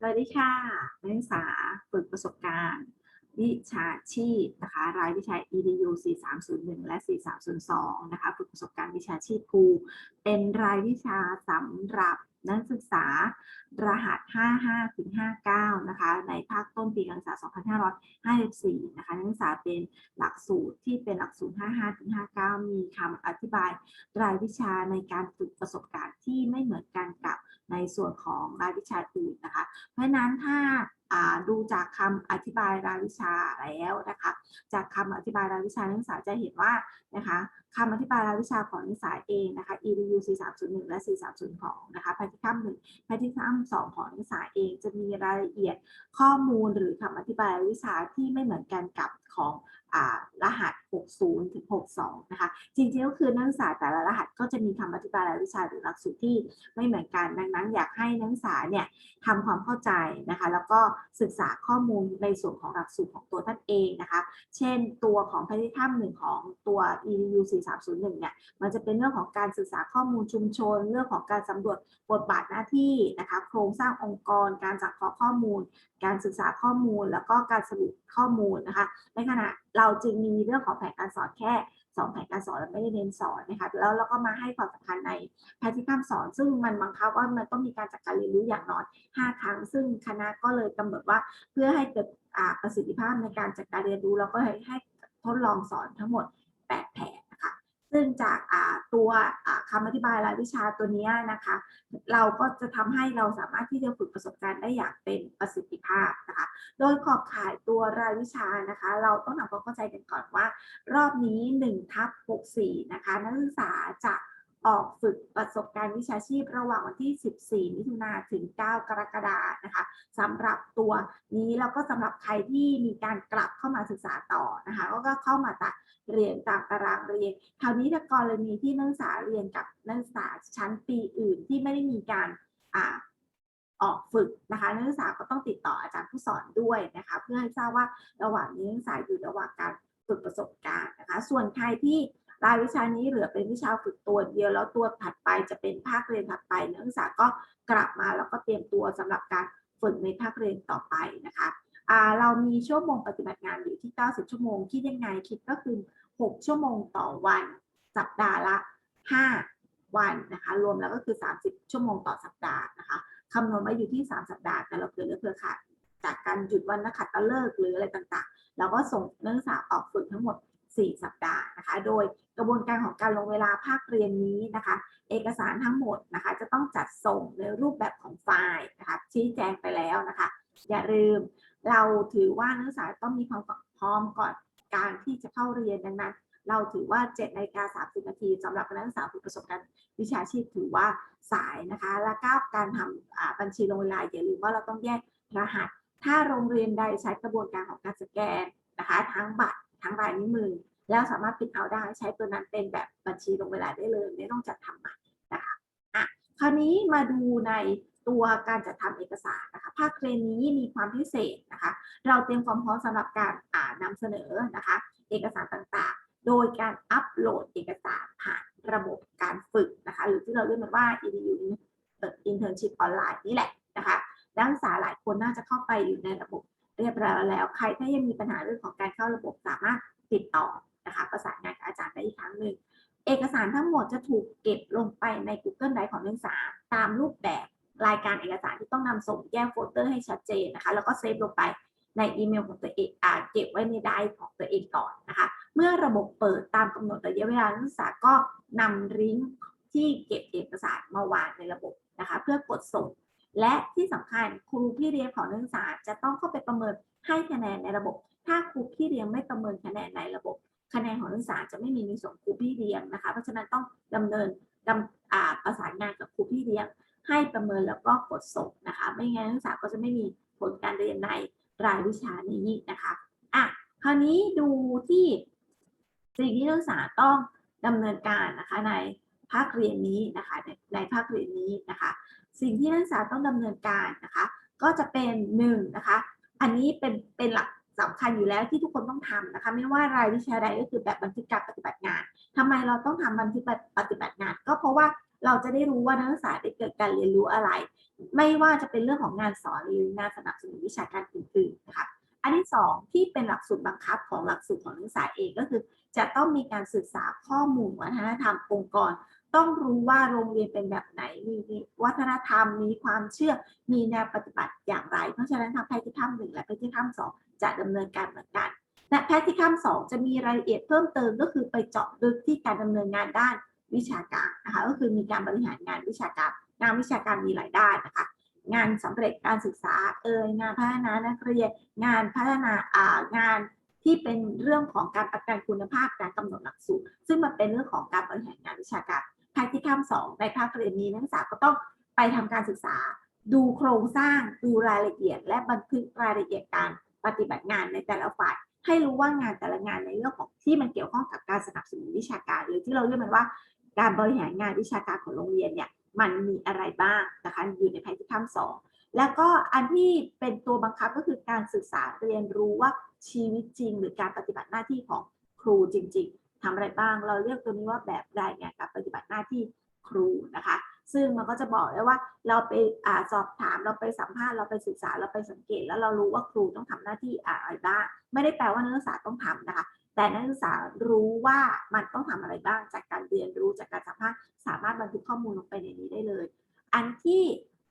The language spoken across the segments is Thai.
สวัสดีค่ะนักศึกษาฝึกประสบการณ์ วิชาชีพนะคะรายวิชา EDU 4301 และ 4302 นะคะฝึกประสบการณ์วิชาชีพครูเป็นรายวิชาสำหรับนักศึกษารหัส 55ถึง59 นะคะ ในภาคต้นปีการศึกษา 2554 นะคะ นักศึกษาเป็นหลักสูตรที่เป็นหลักสูตร 55ถึง59 มีคำอธิบายรายวิชาในการฝึกประสบการณ์ที่ไม่เหมือนกันกับ ในส่วนของรายวิชาอื่นนะคะ เพราะฉะนั้นถ้าดูจากคำอธิบายรายวิชาแล้วนะคะ จากคำอธิบายรายวิชานักศึกษาจะเห็นว่านะคะคำอธิบายรายวิชาของนักศึกษาเองนะคะ EDU 4301 และ 4302 นะคะแพทริคัม1แพทริคัม2ของนักศึกษาเองจะมีรายละเอียดข้อมูลหรือคำอธิบายรายวิชาที่ไม่เหมือนกันกับของ รหัส 60 ถึง 62 นะคะ จริงๆ ก็คือนักศึกษาแต่ละรหัสก็จะมีคำอธิบายรายวิชาหรือหลักสูตรที่ไม่เหมือนกัน ดังนั้นอยากให้นักศึกษาเนี่ยทำความเข้าใจนะคะ แล้วก็ศึกษาข้อมูลในส่วนของหลักสูตรของตัวท่านเองนะคะ เช่นตัวของพทริคัมหนึ่งของตัว EDU 4301 เนี่ย มันจะเป็นเรื่องของการศึกษาข้อมูลชุมชน เรื่องของการสำรวจบทบาทหน้าที่นะคะ โครงสร้างองค์กร การจัดเคราะห์ข้อมูลการศึกษาข้อมูลแล้วก็การสรุปข้อมูลนะคะ ในขณะเราจึงมีเรื่องของแผนการสอนแค่สองแผนการสอนและไม่ได้เน้นสอนนะคะแล้วเราก็มาให้ความสำคัญในแพทริคัมสอน ซึ่งมันบังคับว่ามันต้องมีการจัดการเรียนรู้อย่างน้อย 5 ครั้ง ซึ่งคณะก็เลยกำหนดว่าเพื่อให้เกิดประสิทธิภาพในการจัดการเรียนรู้เราก็ให้ให้ทดลองสอนทั้งหมด 8 แผน ซึ่งจากตัวคำอธิบายรายวิชาตัวนี้นะคะ เราก็จะทำให้เราสามารถที่จะฝึกประสบการณ์ได้อย่างเป็นประสิทธิภาพนะคะ โดยขอบข่ายตัวรายวิชานะคะ เราต้องทำความเข้าใจกันก่อนว่า รอบนี้1ทับ64นะคะนักศึกษาจะ ออกฝึกประสบการณ์วิชาชีพระหว่างวันที่ 14 มิถุนาถึง 9 กรกฎานะคะสำหรับตัวนี้แล้วก็สำหรับใครที่มีการกลับเข้ามาศึกษาต่อนะคะก็ก็เข้ามาตัดเรียนตามตารางเรียนคราวนี้ถ้ากรณีที่นักศึกษาเรียนกับนักศึกษาชั้นปีอื่นที่ไม่ได้มีการอ่าออกฝึกนะคะนักศึกษาก็ต้องติดต่ออาจารย์ผู้สอนด้วยนะคะเพื่อให้ทราบว่าระหว่างนี้นักศึกษาอยู่ระหว่างการฝึกประสบการณ์นะคะ ส่วนใครที่ รายวิชานี้เหลือเป็นวิชาฝึกตัวเดียว แล้วตัวถัดไปจะเป็นภาคเรียนถัดไปนักศึกษาก็กลับมาแล้วก็เตรียมตัวสำหรับการฝึกในภาคเรียนต่อไปนะคะเรามีชั่วโมงปฏิบัติงานอยู่ที่ 90 ชั่วโมงคิดยังไงคิดก็คือ 6 ชั่วโมงต่อวัน สัปดาห์ละ 5 วันนะคะ รวมแล้วก็คือ 30 ชั่วโมงต่อสัปดาห์นะคะคำนวณไว้อยู่ที่ 3 สัปดาห์ แต่เราเผื่อเลือเผื่อขาดจากการหยุดวันนักขัตฤกษ์หรืออะไรต่างๆ เราก็ส่งนักศึกษาออกฝึกทั้งหมด 4 สัปดาห์นะคะ โดยกระบวนการของการลงเวลาภาคเรียนนี้นะคะ เอกสารทั้งหมดนะคะ จะต้องจัดส่งในรูปแบบของไฟล์นะคะชี้แจงไปแล้วนะคะ อย่าลืมเราถือว่านักศึกษาต้องมีความพร้อมก่อนการที่จะเข้าเรียนดังนั้น เราถือว่า7นาฬิกา30 นาทีสำหรับนักศึกษาฝึกประสบการณ์วิชาชีพถือว่าสายนะคะ และก้าวการทำอ่าบัญชีลงเวลาอย่าลืมว่าเราต้องแยกรหัส ถ้าโรงเรียนใดใช้กระบวนการของการสแกนนะคะ ทั้งบัตร ทั้งลายนิ้วมือ แล้วสามารถพิมพ์เอาได้ใช้ตัวนั้นเป็นแบบบัญชีลงเวลาได้เลย ไม่ต้องจัดทำใหม่นะคะอะคราวนี้มาดูในตัวการจัดทำเอกสารนะคะภาคเรียนนี้มีความพิเศษนะคะ เราเตรียมความพร้อมสำหรับการอ่านำเสนอนะคะ เอกสารต่างๆ โดยการอัปโหลดเอกสารผ่านระบบการฝึกนะคะ หรือที่เราเรียกมันว่า EDU Internship ออนไลน์นี่แหละนะคะนักศึกษาหลายคนน่าจะเข้าไปอยู่ในระบบ เรียบร้อยแล้ว ใครถ้ายังมีปัญหาเรื่องของการเข้าระบบสามารถติดต่อนะคะประสานงานกับอาจารย์ได้อีกครั้งหนึ่งเอกสารทั้งหมดจะถูกเก็บลงไปใน Google Drive ของนักศึกษาตามรูปแบบรายการเอกสารที่ต้องนำส่งแยกโฟลเดอร์ให้ชัดเจนนะคะ แล้วก็เซฟลงไปในอีเมลของตัวเองอ่าเก็บไว้ในไดรฟ์ของตัวเองก่อนนะคะ เมื่อระบบเปิดตามกำหนดระยะเวลานักศึกษาก็นำลิงก์ที่เก็บเอกสารมาวางในระบบนะคะ เพื่อกดส่ง และที่สำคัญครูพี่เลี้ยงของนักศึกษาจะต้องเข้าไปประเมินให้คะแนนในระบบ ถ้าครูพี่เลี้ยงไม่ประเมินคะแนนในระบบ คะแนนของนักศึกษาจะไม่มีในส่วนครูพี่เลี้ยงนะคะ เพราะฉะนั้นต้องดำเนินดำอ่าประสานงานกับครูพี่เลี้ยง ให้ประเมินแล้วก็กดส่งนะคะ ไม่งั้นนักศึกษาก็จะไม่มีผลการเรียนในรายวิชานี้นะคะอะคราวนี้ดูที่สิ่งที่นักศึกษาต้องดำเนินการนะคะในภาคเรียนนี้นะคะในภาคเรียนนี้นะคะ สิ่งที่นักศึกษาต้องดำเนินการนะคะ ก็จะเป็นหนึ่งนะคะ อันนี้เป็นเป็นหลักสำคัญอยู่แล้วที่ทุกคนต้องทำนะคะ ไม่ว่ารายวิชาใดก็คือแบบบันทึกการปฏิบัติงานทำไมเราต้องทำบันทึกปฏิบัติงาน ก็เพราะว่าเราจะได้รู้ว่านักศึกษาได้เกิดการเรียนรู้อะไร ไม่ว่าจะเป็นเรื่องของงานสอนหรืองานสนับสนุนวิชาการอื่นๆนะคะ อันที่สองที่เป็นหลักสูตรบังคับของหลักสูตรของนักศึกษาเองก็คือ จะต้องมีการศึกษาข้อมูลวัฒนธรรมองค์กร ต้องรู้ว่าโรงเรียนเป็นแบบไหนมีวัฒนธรรมมีความเชื่อมีแนวปฏิบัติอย่างไร เพราะฉะนั้นทางแพทย์ที่ข้ามหนึ่งและแพทย์ที่ข้ามสองจะดำเนินการเหมือนกันและแพทย์ที่ข้ามสองจะมีรายละเอียดเพิ่มเติมก็คือไปเจาะลึกที่การดำเนินงานด้านวิชาการนะคะก็คือมีการบริหารงานวิชาการงานวิชาการมีหลายด้านนะคะ งานสำเร็จการศึกษาเอ่ยงานพัฒนานักเรียนงานพัฒนาอ่างานที่เป็นเรื่องของการประกันคุณภาพการกำหนดหลักสูตรซึ่งมันเป็นเรื่องของการบริหารงานวิชาการ ภายที่ข้ามสองในภาคเรียนนี้นักศึกษาก็ต้องไปทำการศึกษา ดูโครงสร้างดูรายละเอียด และบันทึกรายละเอียดการปฏิบัติงานในแต่ละฝ่าย ให้รู้ว่างานแต่ละงานในเรื่องของที่มันเกี่ยวข้องกับการสนับสนุนวิชาการ หรือที่เราเรียกมันว่าการบริหารงานวิชาการของโรงเรียนเนี่ยมันมีอะไรบ้างนะคะอยู่ในแผนที่ข้ามสองแล้วก็อันที่เป็นตัวบังคับก็คือการศึกษาเรียนรู้ว่าชีวิตจริง หรือการปฏิบัติหน้าที่ของครูจริง ๆ ทำอะไรบ้าง เราเรียกตัวนี้ว่าแบบรายงานการปฏิบัติหน้าที่ครูนะคะ ซึ่งมันก็จะบอกได้ว่าเราไปอาสอบถามเราไปสัมภาษณ์เราไปศึกษาเราไปสังเกต แล้วเรารู้ว่าครูต้องทำหน้าที่อะไรบ้างไม่ได้แปลว่านักศึกษาต้องทำนะคะ แต่นักศึกษารู้ว่ามันต้องทำอะไรบ้าง จากการเรียนรู้จากการสัมภาษณ์สามารถบันทึกข้อมูลลงไปในนี้ได้เลย อันที่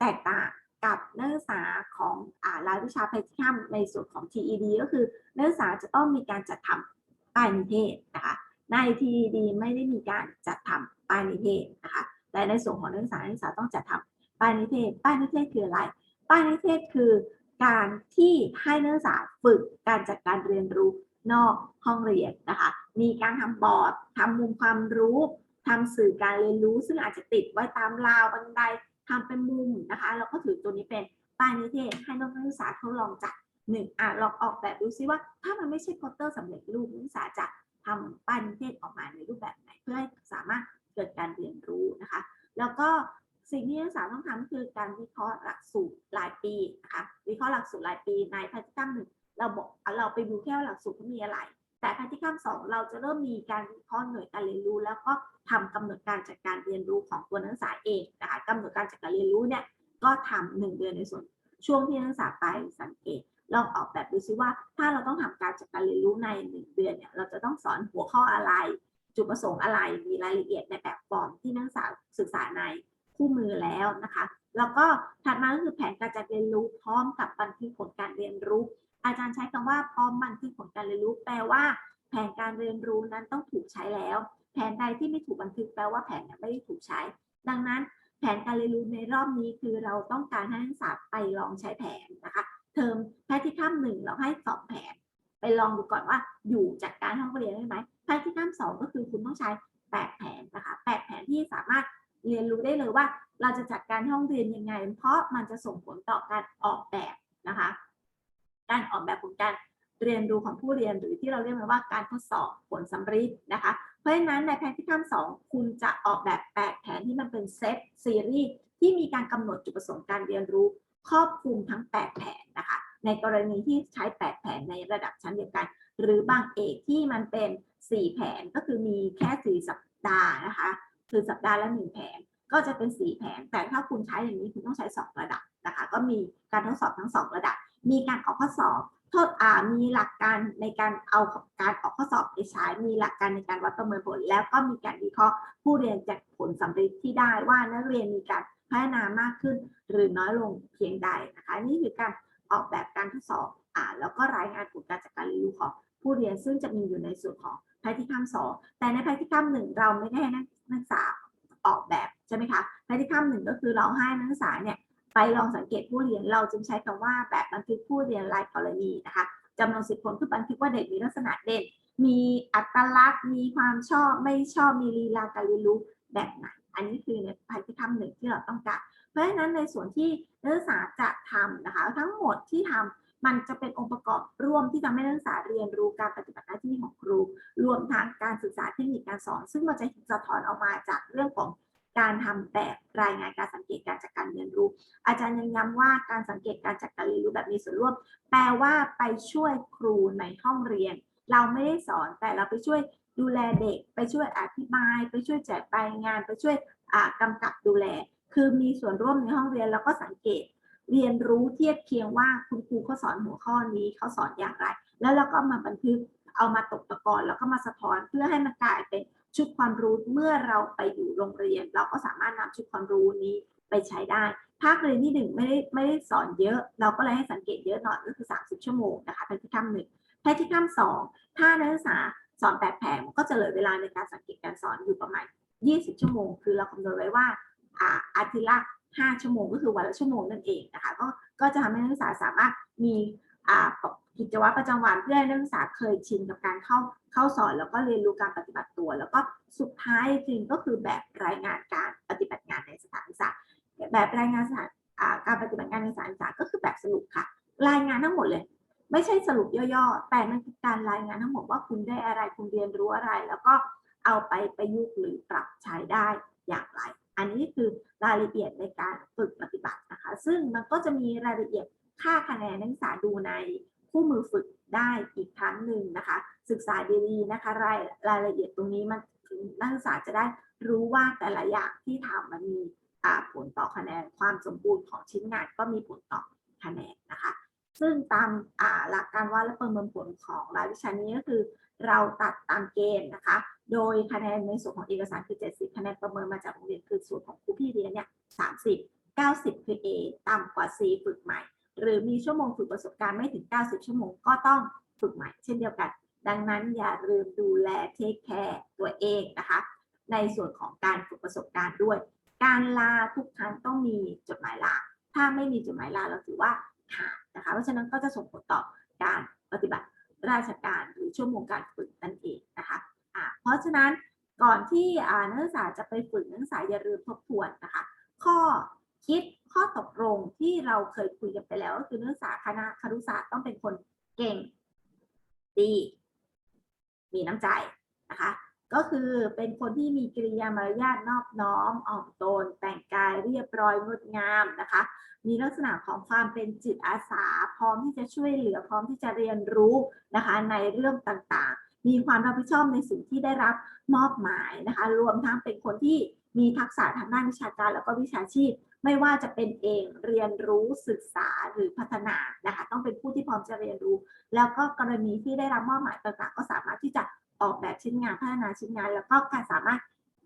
แตกต่างกับนักศึกษาของอ่ารายวิชาแพทย์มในส่วนของ TED ก็คือนักศึกษาจะต้องมีการจัดทำ ป้ายนิเทศนะคะใน TED ไม่ได้มีการจัดทำป้ายนิเทศนะคะแต่ในส่วนของนักศึกษานักศึกษาต้องจัดทำป้ายนิเทศ ป้ายนิเทศคืออะไร ป้ายนิเทศคือการที่ให้นักศึกษาฝึกการจัดการเรียนรู้นอกห้องเรียนนะคะ มีการทำบอร์ดทำมุมความรู้ทำสื่อการเรียนรู้ซึ่งอาจจะติดไว้ตามราวบันไดทำเป็นมุมนะคะ แล้วก็ถือตัวนี้เป็นป้ายนิเทศให้นักศึกษาทดลองจัด หนึ่งอะลองออกแบบดูซิว่า ถ้ามันไม่ใช่โปสเตอร์สำเร็จรูปนักศึกษาจะทำป้ายนิเทศออกมาในรูปแบบไหน เพื่อให้สามารถเกิดการเรียนรู้นะคะ แล้วก็สิ่งที่นักศึกษาต้องทำคือการวิเคราะห์หลักสูตรรายปีนะคะวิเคราะห์หลักสูตรรายปีในพทย์กรรมหนึ่งเราบอกเราไปดูแค่ว่าหลักสูตรมีอะไร แต่พทย์กรรมสองเราจะเริ่มมีการวิเคราะห์หน่วยการเรียนรู้ แล้วก็ทำกำหนดการจัดการเรียนรู้ของตัวนักศึกษาเองนะคะกำหนดการจัดการเรียนรู้เนี่ยก็ทำหนึ่งเดือนในส่วนช่วงที่นักศึกษาไปสังเกต ลองออกแบบดูซิว่า ถ้าเราต้องทำการจัดการเรียนรู้ในหนึ่งเดือนเนี่ยเราจะต้องสอนหัวข้ออะไร จุดประสงค์อะไรมีรายละเอียดในแบบฟอร์มที่นักศึกษาศึกษาในคู่มือแล้วนะคะ แล้วก็ถัดมาก็คือแผนการจัดเรียนรู้พร้อมกับบันทึกผลการเรียนรู้ อาจารย์ใช้คำว่าพร้อมบันทึกผลการเรียนรู้ แปลว่า แผนการเรียนรู้นั้นต้องถูกใช้แล้ว แผนใดที่ไม่ถูกบันทึกแปลว่าแผนนี่ยไม่ได้ถูกใช้ ดังนั้นแผนการเรียนรู้ในรอบนี้คือเราต้องการให้นักศึกษาไปลองใช้แผนนะคะ เทอมแพทย์ที่ข้ามหนึ่งเราให้สองแผน ไปลองดูก่อนว่าอยู่จัดการห้องเรียนได้ไหมแพทย์ที่ข้ามสองก็คือคุณต้องใช้แปดแผนนะคะแปดแผนที่สามารถเรียนรู้ได้เลยว่า เราจะจัดการห้องเรียนยังไง เพราะมันจะส่งผลต่อการออกแบบนะคะ การออกแบบผลการเรียนรู้ของผู้เรียนหรือที่เราเรียกว่าการทดสอบผลสำริดนะคะ เพราะฉะนั้นในแผนที่ข้ามสองคุณจะออกแบบแปดแผนที่มันเป็นเซตซีรีส์ที่มีการกำหนดจุดประสงค์การเรียนรู้ ครอบคลุมทั้ง 8 แผนนะคะ ในกรณีที่ใช้ 8 แผนในระดับชั้นเดียวกัน หรือบางเอกที่มันเป็น 4 แผนก็คือมีแค่ 4 สัปดาห์นะคะ คือสัปดาห์ละ1แผนก็จะเป็น 4 แผน แต่ถ้าคุณใช้อย่างนี้คุณต้องใช้ 2 ระดับนะคะ ก็มีการทดสอบทั้ง 2 ระดับ มีการออกข้อสอบโทษอ่ามีหลักการในการเอาการออกข้อสอบไปใช้ มีหลักการในการวัดประเมินผล แล้วก็มีการวิเคราะห์ผู้เรียนจากผลสำเร็จที่ได้ว่านักเรียนมีการ พัฒนามากขึ้นหรือน้อยลงเพียงใดนะคะนี่คือการออกแบบการทดสอบอ่าแล้วก็รายงานผลการจัดการเรียนรู้ของผู้เรียนซึ่งจะมีอยู่ในส่วนของแพทย์ที่ข้ามสองแต่ในแพทย์ที่ข้ามหนึ่งเราไม่ได้ให้นักศึกษาออกแบบใช่ไหมคะแพทย์ที่ข้ามหนึ่งก็คือเราให้นักศึกษาเนี่ยไปลองสังเกตผู้เรียนเราจึงใช้คำว่าแบบบันทึกผู้เรียนรายกรณีนะคะจำนวนสิบคนคือบันทึกว่าเด็กมีลักษณะเด่นมีอัตลักษณ์ มีความชอบไม่ชอบมีลีลาการเรียนรู้แบบไหน อันนี้คือในแพทย์ที่ข้ามหนึ่งที่เราต้องการ เพราะฉะนั้นในส่วนที่นักศึกษาจะทำนะคะ ทั้งหมดที่ทำมันจะเป็นองค์ประกอบร่วมที่ทำให้นักศึกษาเรียนรู้การปฏิบัติหน้าที่ของครู รวมทั้งการศึกษาเทคนิคการสอน ซึ่งมันจะสะท้อนออกมาจากเรื่องของการทำแบบรายงานการสังเกตการจัดการเรียนรู้ อาจารย์ยังย้ำว่าการสังเกตการจัดการเรียนรู้แบบมีส่วนร่วม แปลว่าไปช่วยครูในห้องเรียน เราไม่ได้สอนแต่เราไปช่วย ดูแลเด็ก ไปช่วยอธิบาย ไปช่วยแจกใบงาน ไปช่วยอ่ากำกับดูแล คือมีส่วนร่วมในห้องเรียนแล้วก็สังเกต เรียนรู้เทียบเคียงว่าคุณครูเขาสอนหัวข้อนี้เขาสอนอย่างไร แล้วเราก็มาบันทึกเอามาตกตะกอนแล้วก็มาสะท้อนเพื่อให้มันกลายเป็นชุดความรู้เมื่อเราไปอยู่โรงเรียน เราก็สามารถนำชุดความรู้นี้ไปใช้ได้ ภาคเรียนที่หนึ่งไม่ได้ไม่ได้สอนเยอะ เราก็เลยให้สังเกตเยอะหน่อยก็คือ 30 ชั่วโมงนะคะแพทย์ที่ข้ามหนึ่งแพทย์ที่ข้ามสองถ้านักศึกษา สอนแปดแผงก็จะเหลือเวลาในการสังเกตการสอนอยู่ประมาณ 20 ชั่วโมง คือเราคำนวณไว้ว่าอ่าอาทิตย์ละ 5 ชั่วโมงก็คือวันละชั่วโมงนั่นเองนะคะก็ก็จะทำให้นักศึกษาสามารถมีอ่ากิจวัตรประจำวันเพื่อให้นักศึกษาเคยชินกับการเข้าเข้าสอน แล้วก็เรียนรู้การปฏิบัติตัว แล้วก็สุดท้ายจริงก็คือแบบรายงานการปฏิบัติงานในสถานศึกษาแบบรายงานสถานการปฏิบัติงานในสถานศึกษาก็คือแบบสรุปค่ะ รายงานทั้งหมดเลย ไม่ใช่สรุปย่อๆ แต่มันคือการรายงานทั้งหมดว่าคุณได้อะไรคุณเรียนรู้อะไร แล้วก็เอาไปประยุกต์หรือปรับใช้ได้อย่างไร อันนี้คือรายละเอียดในการฝึกปฏิบัตินะคะ ซึ่งมันก็จะมีรายละเอียดค่าคะแนนนักศึกษาดูในคู่มือฝึกได้อีกครั้งหนึ่งนะคะ ศึกษาดีๆนะคะรายรายละเอียดตรงนี้มันนักศึกษาจะได้รู้ว่าแต่ละอย่างที่ทำมันมีผลต่อคะแนนความสมบูรณ์ของชิ้นงานก็มีผลต่อคะแนนนะคะ ซึ่งตามหลักการวัดและประเมินผลของรายวิชานี้ก็คือ เราตัดตามเกณฑ์นะคะ โดยคะแนนในส่วนของเอกสารคือ 70 คะแนนประเมินมาจากโรงเรียนคือส่วนของครูพี่เรียนเนี่ย30 90 คือ A ต่ำกว่า C ฝึกใหม่ หรือมีชั่วโมงฝึกประสบการณ์ไม่ถึง 90 ชั่วโมงก็ต้องฝึกใหม่ เช่นเดียวกัน ดังนั้นอย่าลืมดูแลเทคแคร์ตัวเองนะคะ ในส่วนของการฝึกประสบการณ์ด้วย การลาทุกครั้งต้องมีจดหมายลา ถ้าไม่มีจดหมายลาเราถือว่าขาด นะคะ เพราะฉะนั้นก็จะส่งผลต่อการปฏิบัติราชการหรือชั่วโมงการฝึกนั่นเองนะคะอ่าเพราะฉะนั้นก่อนที่นักศึกษาจะไปฝึกนักศึกษาอย่าลืมทบทวนนะคะ ข้อคิดข้อตกลงที่เราเคยคุยกันไปแล้วก็คือนักศึกษาคณะครุศาสตร์ต้องเป็นคนเก่งดี มีน้ำใจนะคะ ก็คือเป็นคนที่มีกิริยามารยาทนอบน้อมอ่อมตน แต่งกายเรียบร้อยงดงามนะคะ มีลักษณะของความเป็นจิตอาสา พร้อมที่จะช่วยเหลือพร้อมที่จะเรียนรู้นะคะในเรื่องต่างๆ มีความรับผิดชอบในสิ่งที่ได้รับมอบหมายนะคะ รวมทั้งเป็นคนที่มีทักษะทางด้านวิชาการแล้วก็วิชาชีพ ไม่ว่าจะเป็นเองเรียนรู้ศึกษาหรือพัฒนานะคะ ต้องเป็นผู้ที่พร้อมจะเรียนรู้ แล้วก็กรณีที่ได้รับมอบหมายต่างๆ ก็สามารถที่จะ ออกแบบชิ้นงานพัฒนาชิ้นงาน แล้วก็การสามารถ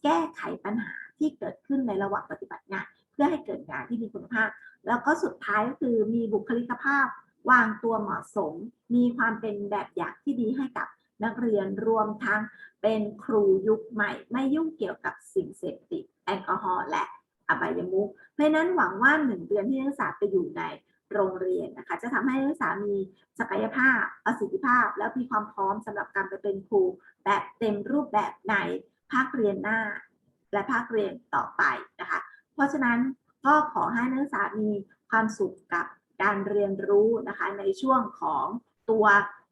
แก้ไขปัญหาที่เกิดขึ้นในระหว่างปฏิบัติงาน เพื่อให้เกิดงานที่มีคุณภาพ แล้วก็สุดท้ายก็คือมีบุคลิกภาพ วางตัวเหมาะสม มีความเป็นแบบอย่างที่ดีให้กับนักเรียนรวมทั้งเป็นครูยุคใหม่ ไม่ยุ่งเกี่ยวกับสิ่งเสพติดแอลกอฮอล์และอบายมุขเพราะฉะนั้นหวังว่าหนึ่งเดือนที่นักศึกษาไปอยู่ใน โรงเรียนนะคะ จะทำให้นักศึกษามีศักยภาพประสิทธิภาพ และมีความพร้อมสำหรับการไปเป็นครูแบบเต็มรูปแบบในภาคเรียนหน้า และภาคเรียนต่อไปนะคะ เพราะฉะนั้นก็ขอให้นักศึกษามีความสุขกับการเรียนรู้นะคะ ในช่วงของตัว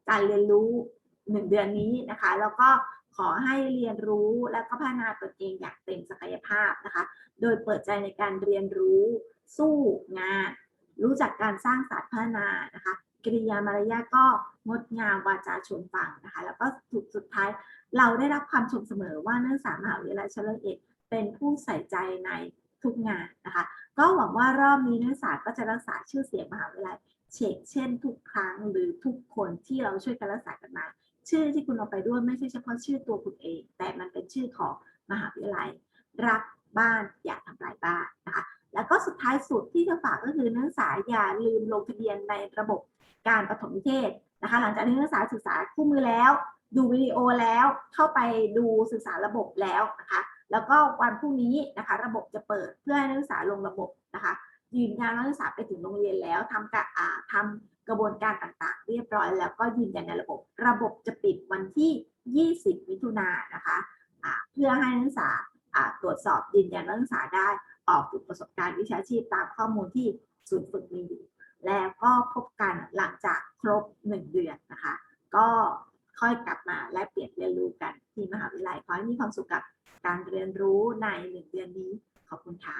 การเรียนรู้หนึ่งเดือนนี้นะคะ แล้วก็ขอให้เรียนรู้และก็พัฒนาตนเองอย่างเต็มศักยภาพนะคะ โดยเปิดใจในการเรียนรู้สู้งาน รู้จักการสร้างสรรค์พัฒนานะคะกิริยามารยาก็งดงามวาจาชวนฟังนะคะแล้วก็สุดสุดท้ายเราได้รับความชมเสมอว่านักศึกษามหาวิทยาลัยเฉลิมเอกเป็นผู้ใส่ใจในทุกงานนะคะก็หวังว่ารอบนี้นักศึกษาก็จะรักษาชื่อเสียงมหาวิทยาลัยเชกเช่นทุกครั้งหรือทุกคนที่เราช่วยกันรักษากันมา ชื่อที่คุณเอาไปด้วยไม่ใช่เฉพาะชื่อตัวคุณเอง แต่มันเป็นชื่อของมหาวิทยาลัย รักบ้านอย่าทำลายบ้านนะคะ แล้วก็สุดท้ายสุดที่จะฝากก็คือนักศึกษาอย่าลืมลงทะเบียนในระบบการปฐมนิเทศนะคะ หลังจากที่นักศึกษาศึกษาคู่มือแล้ว ดูวิดีโอแล้วเข้าไปดูศึกษาระบบแล้วนะคะ แล้วก็วันพรุ่งนี้นะคะ ระบบจะเปิดเพื่อให้นักศึกษาลงระบบนะคะยืนยันว่านักศึกษาไปถึงโรงเรียนแล้วทำกะอ่าทำกระบวนการต่างๆ เรียบร้อย แล้วก็ยืนยันในระบบ ระบบจะปิดวันที่ 20 มิถุนายนนะคะอ่าเพื่อให้นักศึกษาตรวจสอบยืนยันนักศึกษาได้ ออกฝึกประสบการณ์วิชาชีพตามข้อมูลที่ศูนย์ฝึกมีอยู่แล้วก็พบกันหลังจากครบ 1 เดือนนะคะ ก็ค่อยกลับมาและเปลี่ยนเรียนรู้กันที่มหาวิทยาลัยขอให้มีความสุขกับการเรียนรู้ในหนึ่งเดือนนี้ขอบคุณค่ะ